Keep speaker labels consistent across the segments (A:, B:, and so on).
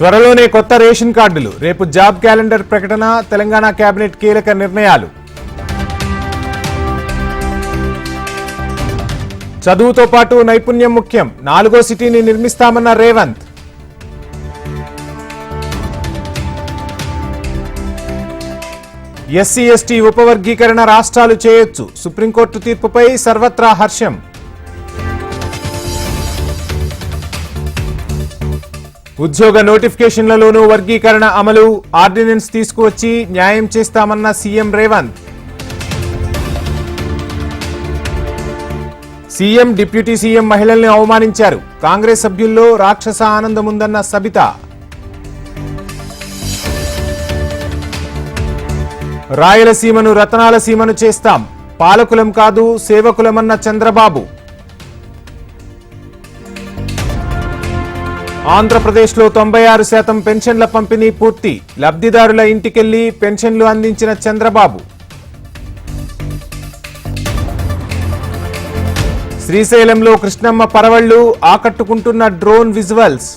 A: త్వరలోనే కొత్త రేషన్ కార్డులు. రేపు జాబ్ క్యాలెండర్ ప్రకటన తెలంగాణ కేబినెట్ కీలక నిర్ణయాలు. చదువుతో పాటు నైపుణ్యం ముఖ్యం. నాలుగో సిటీని నిర్మిస్తామన్న రేవంత్. ఎస్సీ ఎస్టీ ఉపవర్గీకరణ రాష్ట్రాలు చేయొచ్చు. సుప్రీంకోర్టు తీర్పుపై సర్వత్రా హర్షం. ఉద్యోగ నోటిఫికేషన్లలోనూ వర్గీకరణ అమలు ఆర్డినెన్స్ తీసుకువచ్చి న్యాయం చేస్తామన్న CM Revanth. CM deputy CM మహిళల్ని అవమానించారు. కాంగ్రెస్ సభ్యుల్లో రాక్షస ఆనందముందన్న సబిత. రాయలసీమను రతనాల సీమను చేస్తాం. పాలకులం కాదు సేవకులమన్న చంద్రబాబు. ఆంధ్రప్రదేశ్లో తొంభై ఆరు శాతం పెన్షన్ల పంపిణీ పూర్తి. లబ్ధిదారుల ఇంటికెళ్ళి పెన్షన్లు అందించిన చంద్రబాబు. శ్రీశైలంలో కృష్ణమ్మ పరవళ్ళు ఆకట్టుకుంటున్న drone visuals.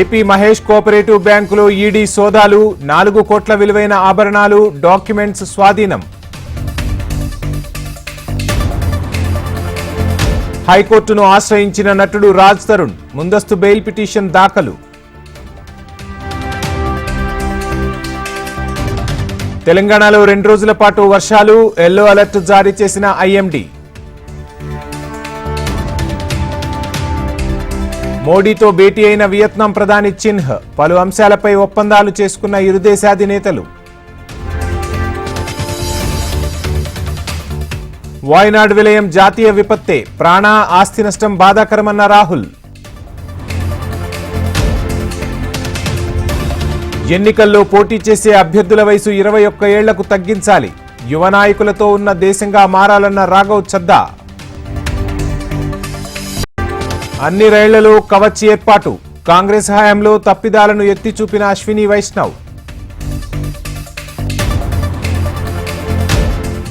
A: AP Mahesh cooperative బ్యాంకులో ఈడీ సోదాలు నాలుగు కోట్ల విలువైన ఆభరణాలు డాక్యుమెంట్స్ స్వాధీనం. హైకోర్టును ఆశ్రయించిన నటుడు రాజ్ తరుణ్ ముందస్తు బెయిల్ పిటిషన్ దాఖలు. తెలంగాణలో రెండు రోజుల పాటు వర్షాలు ఎల్లో అలర్ట్ జారీ చేసిన ఐఎండి. మోడీతో భేటీ అయిన వియత్నాం ప్రధాని చిన్హ్ పలు అంశాలపై ఒప్పందాలు చేసుకున్న ఇరు దేశాధినేతలు వాయనాడ్ విలయం జాతీయ విపత్తే. ప్రాణ ఆస్తి నష్టం బాధాకరమన్న రాహుల్. ఎన్నికల్లో పోటీ చేసే అభ్యర్థుల వయసు ఇరవై ఒక్క ఏళ్ళకు తగ్గించాలి. యువ నాయకులతో ఉన్న దేశంగా మారాలన్న రాఘవ్ చద్దా. అన్ని రైళ్ళలో కవచ్ ఏర్పాటు. కాంగ్రెస్ హయాంలో తప్పిదాలను ఎత్తి చూపిన అశ్విని వైష్ణవ్.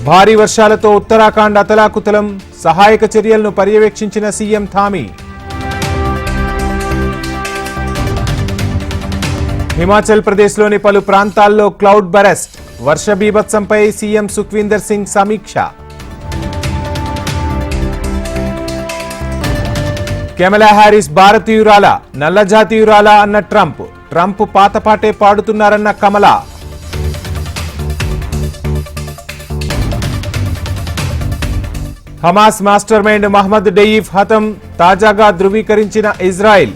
A: భారీ వర్షాలతో ఉత్తరాఖండ్ అతలాకుతలం సహాయక చర్యలను పర్యవేక్షించిన సీఎం థామీ. హిమాచల్ ప్రదేశ్లోని పలు ప్రాంతాల్లో క్లౌడ్ బరెస్ట్ వర్ష బీభత్సంపై సీఎం సుఖ్వీందర్ సింగ్ సమీక్ష. కెమలా హ్యారిస్ భారతీయురాల నల్లజాతీయురాల అన్న ట్రంప్. ట్రంప్ పాతపాటే పాడుతున్నారన్న Kamala. Hamas mastermind Mohammed Deif హతం తాజాగా ధృవీకరించిన ఇజ్రాయెల్.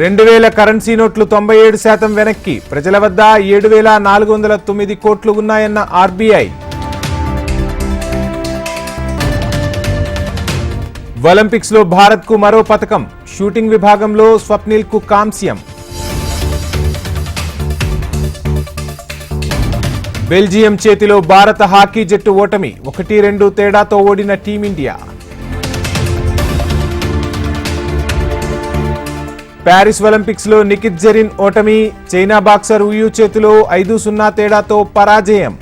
A: రెండు వేల కరెన్సీ నోట్లు తొంభై ఏడు శాతం వెనక్కి ప్రజల వద్ద ఏడు వేల నాలుగు వందల తొమ్మిది కోట్లు ఉన్నాయన్న ఆర్బీఐ. ఒలింపిక్స్లో భారత్కు మరో పథకం షూటింగ్ విభాగంలో స్వప్నిల్కు కాంస్యం. బెల్జియం చేతిలో భారత హాకీ జట్టు ఓటమి ఒకటి రెండు తేడాతో ఓడిన టీమిండియా. ప్యారిస్ ఒలింపిక్స్లో నిఖిత్ జరీన్ ఓటమి చైనా బాక్సర్ ఉయు చేతిలో ఐదు సున్నా తేడాతో పరాజయం.